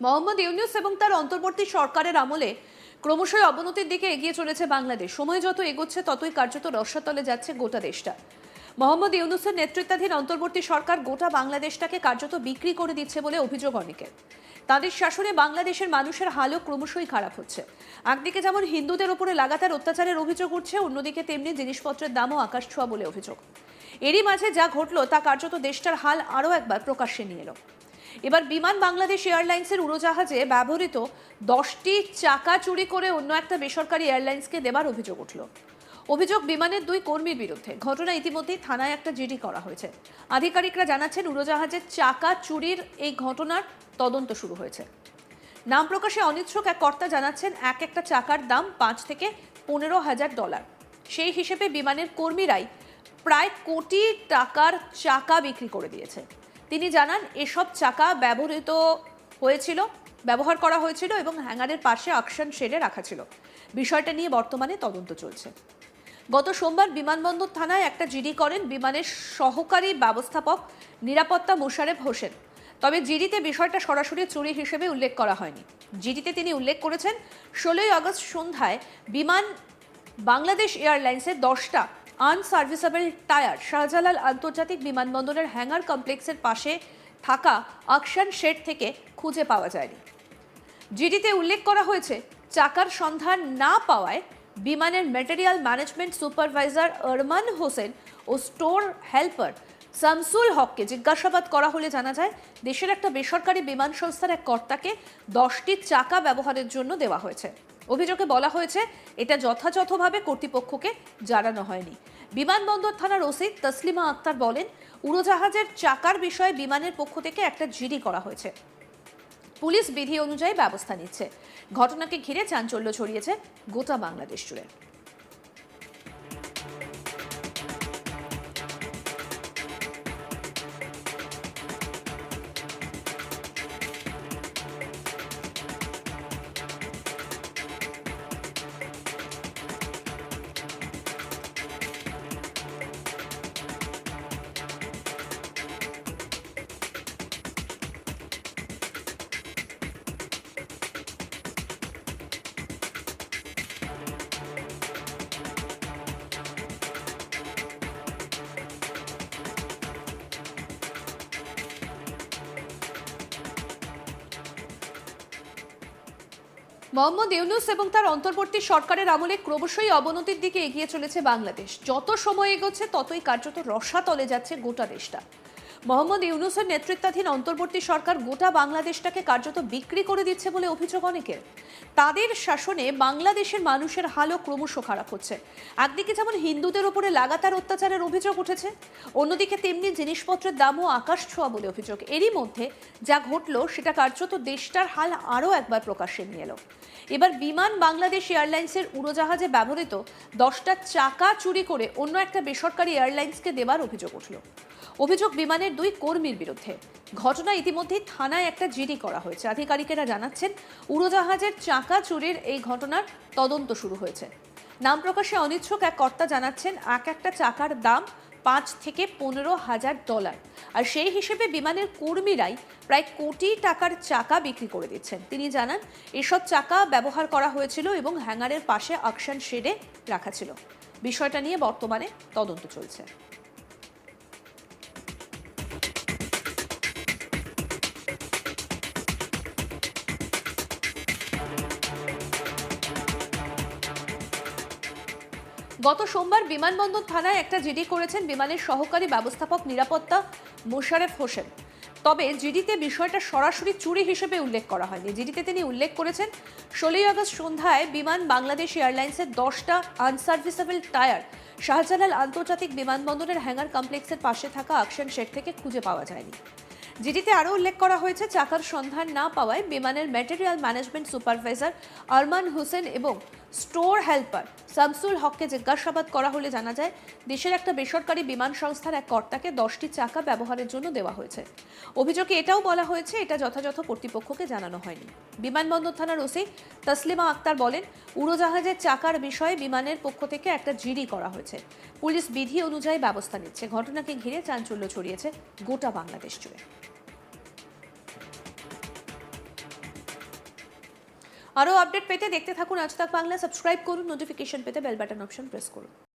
মোহাম্মদ ইউনুস এবং তার অন্তর্বর্তী সরকারের আমলে ক্রমশই অবনতির দিকে এগিয়ে চলেছে বাংলাদেশ। সময় যত এগোচ্ছে, ততই কার্যত রসাতলে যাচ্ছে গোটা দেশটা। মোহাম্মদ ইউনুসের নেতৃত্বাধীন অন্তর্বর্তী সরকার গোটা বাংলাদেশটাকে কার্যত বিক্রি করে দিচ্ছে বলে অভিযোগ অনেকের। তাদের শাসনে বাংলাদেশের মানুষের হালও ক্রমশই খারাপ হচ্ছে। একদিকে যেমন হিন্দুদের উপরে লাগাতার অত্যাচারের অভিযোগ উঠছে, অন্যদিকে তেমনি জিনিসপত্রের দামও আকাশ ছোঁয়া বলে অভিযোগ। এরই মাঝে যা ঘটলো, তা কার্যত দেশটার হাল আরও একবার প্রকাশ্যে নিয়ে এলো। এবার বিমান বাংলাদেশ এয়ারলাইন্সের উড়োজাহাজে ব্যবহৃত দশটি চাকা চুরি করে অন্য একটা বেসরকারি এয়ারলাইন্সকে দেবার অভিযোগ উঠল। অভিযোগ বিমানের দুই কর্মীর বিরুদ্ধে। ঘটনা ইতিমধ্যেই থানায় একটা জিডি করা হয়েছে। আধিকারিকরা জানাচ্ছেন, উড়োজাহাজের চাকা চুরির এই ঘটনার তদন্ত শুরু হয়েছে। নাম প্রকাশে অনিচ্ছুক এক কর্তা জানাচ্ছেন, এক একটা চাকার দাম পাঁচ থেকে পনেরো হাজার ডলার। সেই হিসেবে বিমানের কর্মীরাই প্রায় কোটি টাকার চাকা বিক্রি করে দিয়েছে। তিনি জানান, এসব চাকা ব্যবহৃত হয়েছিল, ব্যবহার করা হয়েছিল এবং হ্যাঙ্গারের পাশে আকশন শেডে রাখা ছিল। বিষয়টা নিয়ে বর্তমানে তদন্ত চলছে। গত সোমবার বিমানবন্দর থানায় একটা জিডি করেন বিমানের সহকারী ব্যবস্থাপক নিরাপত্তা মোশারেফ হোসেন। তবে জিডিতে বিষয়টা সরাসরি চুরি হিসেবে উল্লেখ করা হয়নি। জিডিতে তিনি উল্লেখ করেছেন, ষোলোই আগস্ট সন্ধ্যায় বিমান বাংলাদেশ এয়ারলাইন্সের দশটা আনসার্ভিসেবল টায়ার শাহজালাল আন্তর্জাতিক বিমানবন্দরের হ্যাঙ্গার কমপ্লেক্সের পাশে থাকা আকশান শেড থেকে খুঁজে পাওয়া যায়নি। জিডিতে উল্লেখ করা হয়েছে, চাকার সন্ধান না পাওয়ায় বিমানের material management supervisor Arman Hossain ও স্টোর হেল্পার শামসুল হককে জিজ্ঞাসাবাদ করা হলে জানা যায়, দেশের একটা বেসরকারি বিমান সংস্থার এক কর্তাকে দশটি চাকা ব্যবহারের জন্য দেওয়া হয়েছে। অভিযোগে বলা হয়েছে, এটা যথাযথভাবে কর্তৃপক্ষকে জানানো হয়নি। বিমানবন্দর থানার ওসি তসলিমা আক্তার বলেন, উড়োজাহাজের চাকার বিষয়ে বিমানের পক্ষ থেকে একটা জিডি করা হয়েছে। পুলিশ বিধি অনুযায়ী ব্যবস্থা নিচ্ছে। ঘটনাকে ঘিরে চাঞ্চল্য ছড়িয়েছে গোটা বাংলাদেশ জুড়ে। মোহাম্মদ ইউনুস এবং তার অন্তর্বর্তী সরকারের আমলে ক্রমশই অবনতির দিকে এগিয়ে চলেছে বাংলাদেশ। যত সময় এগোচ্ছে, ততই কার্যত রসাতলে যাচ্ছে গোটা দেশটা। মোহাম্মদ ইউনুসের নেতৃত্বাধীন অন্তর্বর্তী সরকার গোটা বাংলাদেশটাকে কার্যত বিক্রি করে দিচ্ছে বলে অভিযোগ অনেকের তাদের শাসনে বাংলাদেশের মানুষের হালও ক্রমশ খারাপ হচ্ছে। একদিকে যেমন হিন্দুদের উপরে লাগাতার অত্যাচারের অভিযোগ উঠেছে, অন্যদিকে তেমনি জিনিসপত্রের দামও আকাশ ছোঁয়া বলে অভিযোগ। এরই মধ্যে যা ঘটলো সেটা কার্যত দেশটার হাল আরও একবার প্রকাশ্যে নিয়ে এলো। এবার বিমান বাংলাদেশ এয়ারলাইন্সের উড়োজাহাজে ব্যবহৃত দশটা চাকা চুরি করে অন্য একটা বেসরকারি এয়ারলাইন্সকে দেবার অভিযোগ উঠল। অভিযোগ বিমানের দুই কর্মীর বিরুদ্ধে। ঘটনা ইতিমধ্যেই থানায় একটা জিডি করা হয়েছে। আধিকারিকেরা জানাচ্ছেন, উড়োজাহাজের চাকা চুরির এই ঘটনার তদন্ত শুরু হয়েছে। নাম প্রকাশে অনিচ্ছুক এক কর্তা জানাচ্ছেন, এক একটা চাকার দাম পাঁচ থেকে পনেরো হাজার ডলার। আর সেই হিসেবে বিমানের কর্মীরাই প্রায় কোটি টাকার চাকা বিক্রি করে দিচ্ছেন। তিনি জানান, এসব চাকা ব্যবহার করা হয়েছিল এবং হ্যাঙ্গারের পাশে আকশন শেডে রাখা ছিল। বিষয়টা নিয়ে বর্তমানে তদন্ত চলছে। গত সোমবার বিমানবন্দর থানায় একটা জিডি করেছেন বিমানের সহকারী ব্যবস্থাপক নিরাপত্তা মোশারেফ হোসেন। তবে জিডিতে বিষয়টা সরাসরি চুরি হিসেবে উল্লেখ করা হয়নি। জিডিতে তিনি উল্লেখ করেছেন, ষোলোই আগস্ট সন্ধ্যায় বিমান বাংলাদেশ এয়ারলাইন্সের দশটা আনসার্ভিসেবল টায়ার শাহজালাল আন্তর্জাতিক বিমানবন্দরের হ্যাঙ্গার কমপ্লেক্সের পাশে থাকা আকশন শেখ থেকে খুঁজে পাওয়া যায়নি। জিডিতে আরও উল্লেখ করা হয়েছে, চাকার সন্ধান না পাওয়ায় বিমানের material management supervisor Arman Hossain এবং স্টোর হেল্পার শামসুল হককে জিজ্ঞাসাবাদ করা হলে জানা যায়, দেশের একটা বেসরকারি বিমান সংস্থার এক কর্তাকে দশটি চাকা ব্যবহারের জন্য দেওয়া হয়েছে। অভিযোগে এটাও বলা হয়েছে, এটা যথাযথ কর্তৃপক্ষকে জানানো হয়নি। বিমানবন্দর থানার ওসি তসলিমা আক্তার বলেন উড়োজাহাজের চাকার বিষয়ে বিমানের পক্ষ থেকে একটা জিডি করা হয়েছে। পুলিশ বিধি অনুযায়ী ব্যবস্থা নিচ্ছে। ঘটনাকে ঘিরে চাঞ্চল্য ছড়িয়েছে গোটা বাংলাদেশ জুড়ে। আরও আপডেট পেতে দেখতে থাকুন আজ তাক বাংলা। সাবস্ক্রাইব করুন, নোটিফিকেশন পেতে বেল বাটন অপশন প্রেস করুন।